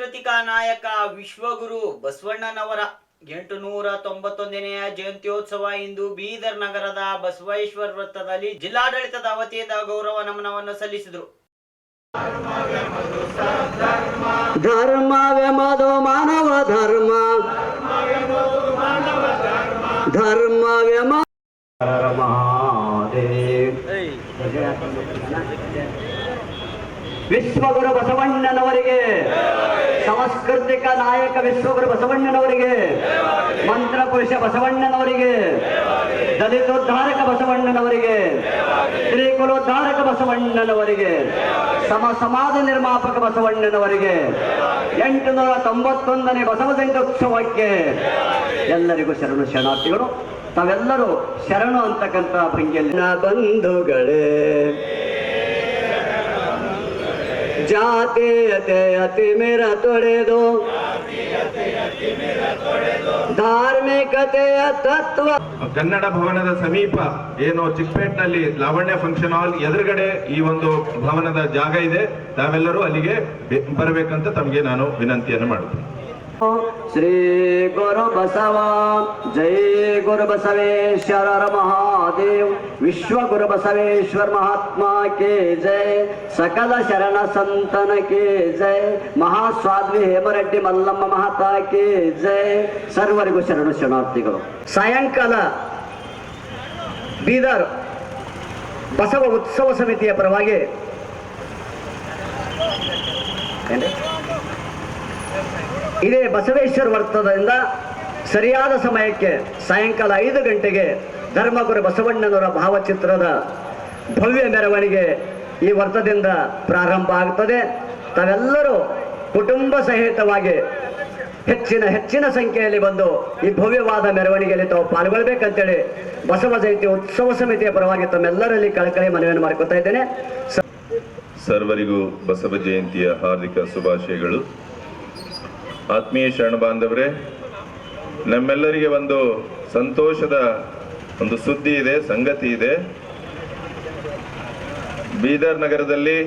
ಸಾಂಸ್ಕೃತಿಕ ನಾಯಕ ವಿಶ್ವಗುರು ಬಸವಣ್ಣನವರ ಎಂಟು ನೂರ ತೊಂಬತ್ತೊಂದನೆಯ ಜಯಂತ್ಯೋತ್ಸವ ಇಂದು ಬೀದರ್ ನಗರದ ಬಸವೇಶ್ವರ ವೃತ್ತದಲ್ಲಿ ಜಿಲ್ಲಾಡಳಿತದ ವತಿಯಿಂದ ಗೌರವ ನಮನವನ್ನು ಸಲ್ಲಿಸಿದರು. ಧರ್ಮವೆಂಬುದು ಮಾನವ ಧರ್ಮ. ಮಹಾದೇವ್. ವಿಶ್ವಗುರು ಬಸವಣ್ಣನವರಿಗೆ, ಸಾಂಸ್ಕೃತಿಕ ನಾಯಕ ವಿಶ್ವಗುರು ಬಸವಣ್ಣನವರಿಗೆ, ಮಂತ್ರ ಪುರುಷ ಬಸವಣ್ಣನವರಿಗೆ, ದಲಿತೋದ್ಧಾರಕ ಬಸವಣ್ಣನವರಿಗೆ ಶ್ರೀಕುಲೋದ್ಧಾರಕ ಬಸವಣ್ಣನವರಿಗೆ, ಸಮ ಸಮಾಜ ನಿರ್ಮಾಪಕ ಬಸವಣ್ಣನವರಿಗೆ ಎಂಟು ನೂರ ತೊಂಬತ್ತೊಂದನೇ ಬಸವ ಸಂಘೋತ್ಸವಕ್ಕೆ ಎಲ್ಲರಿಗೂ ಶರಣು ಶರಣಾರ್ಥಿಗಳು. ತಾವೆಲ್ಲರೂ ಶರಣು ಅಂತಕ್ಕಂಥ ಭಂಗಿಯಲ್ಲಿ. ಬಂಧುಗಳೇ ಜಾತೀಯತೆ ಅತಿ ಮೇರ ತೊಡೆದು. ಧಾರ್ಮಿಕತೆಯ ತತ್ವ. ಕನ್ನಡ ಭವನದ ಸಮೀಪ ಏನು ಚಿಕ್ಕಪೇಟ್ನಲ್ಲಿ ಲಾವಣ್ಯ ಫಂಕ್ಷನ್ ಹಾಲ್ ಎದುರುಗಡೆ ಈ ಒಂದು ಭವನದ ಜಾಗ ಇದೆ. ತಾವೆಲ್ಲರೂ ಅಲ್ಲಿಗೆ ಬರಬೇಕಂತ ತಮಗೆ ನಾನು ವಿನಂತಿಯನ್ನು ಮಾಡುತ್ತೇನೆ. ಶ್ರೀ ಗುರು ಬಸವ ಜೈ ಗುರು ಬಸವೇಶ್ವರ ಮಹಾದೇವ್ ವಿಶ್ವ ಗುರು ಬಸವೇಶ್ವರ ಮಹಾತ್ಮ ಕೆ ಜೈ ಸಕಲ ಶರಣ ಸಂತನ ಕೆ ಜೈ ಮಹಾಸ್ವಾಮಿ ಹೇಮರೆಡ್ಡಿ ಮಲ್ಲಮ್ಮ ಮಹಾತಾ ಕೆ ಜೈ ಸರ್ವರಿಗೂ ಶರಣು ಶರಣಾರ್ಥಿಗಳು ಸಾಯಂಕಾಲ ಬೀದರ್ ಬಸವ ಉತ್ಸವ ಸಮಿತಿಯ ಪರವಾಗಿ ಏನ್ರಿ? ಇದೇ ಬಸವೇಶ್ವರ ವರ್ತದಿಂದ ಸರಿಯಾದ ಸಮಯಕ್ಕೆ ಸಾಯಂಕಾಲ ಐದು ಗಂಟೆಗೆ ಧರ್ಮಗುರು ಬಸವಣ್ಣನವರ ಭಾವಚಿತ್ರದ ಭವ್ಯ ಮೆರವಣಿಗೆ ಈ ವರ್ತದಿಂದ ಪ್ರಾರಂಭ ಆಗ್ತದೆ. ತಾವೆಲ್ಲರೂ ಕುಟುಂಬ ಸಹಿತವಾಗಿ ಹೆಚ್ಚಿನ ಹೆಚ್ಚಿನ ಸಂಖ್ಯೆಯಲ್ಲಿ ಬಂದು ಈ ಭವ್ಯವಾದ ಮೆರವಣಿಗೆಯಲ್ಲಿ ತಾವು ಪಾಲ್ಗೊಳ್ಬೇಕಂತೇಳಿ ಬಸವ ಜಯಂತಿ ಉತ್ಸವ ಸಮಿತಿಯ ಪರವಾಗಿ ತಮ್ಮೆಲ್ಲರಲ್ಲಿ ಕಳಕಳಿ ಮನವಿಯನ್ನು ಮಾಡ್ಕೊತಾ ಇದ್ದೇನೆ. ಸರ್ವರಿಗೂ ಬಸವ ಜಯಂತಿಯ ಹಾರ್ದಿಕ ಶುಭಾಶಯಗಳು. ಆತ್ಮೀಯ ಶರಣ ಬಾಂಧವರೇ ನಮ್ಮೆಲ್ಲರಿಗೆ ಒಂದು ಸಂತೋಷದ ಒಂದು ಸುದ್ದಿ ಇದೆ ಸಂಗತಿ ಇದೆ. ಬೀದರ್ ನಗರದಲ್ಲಿ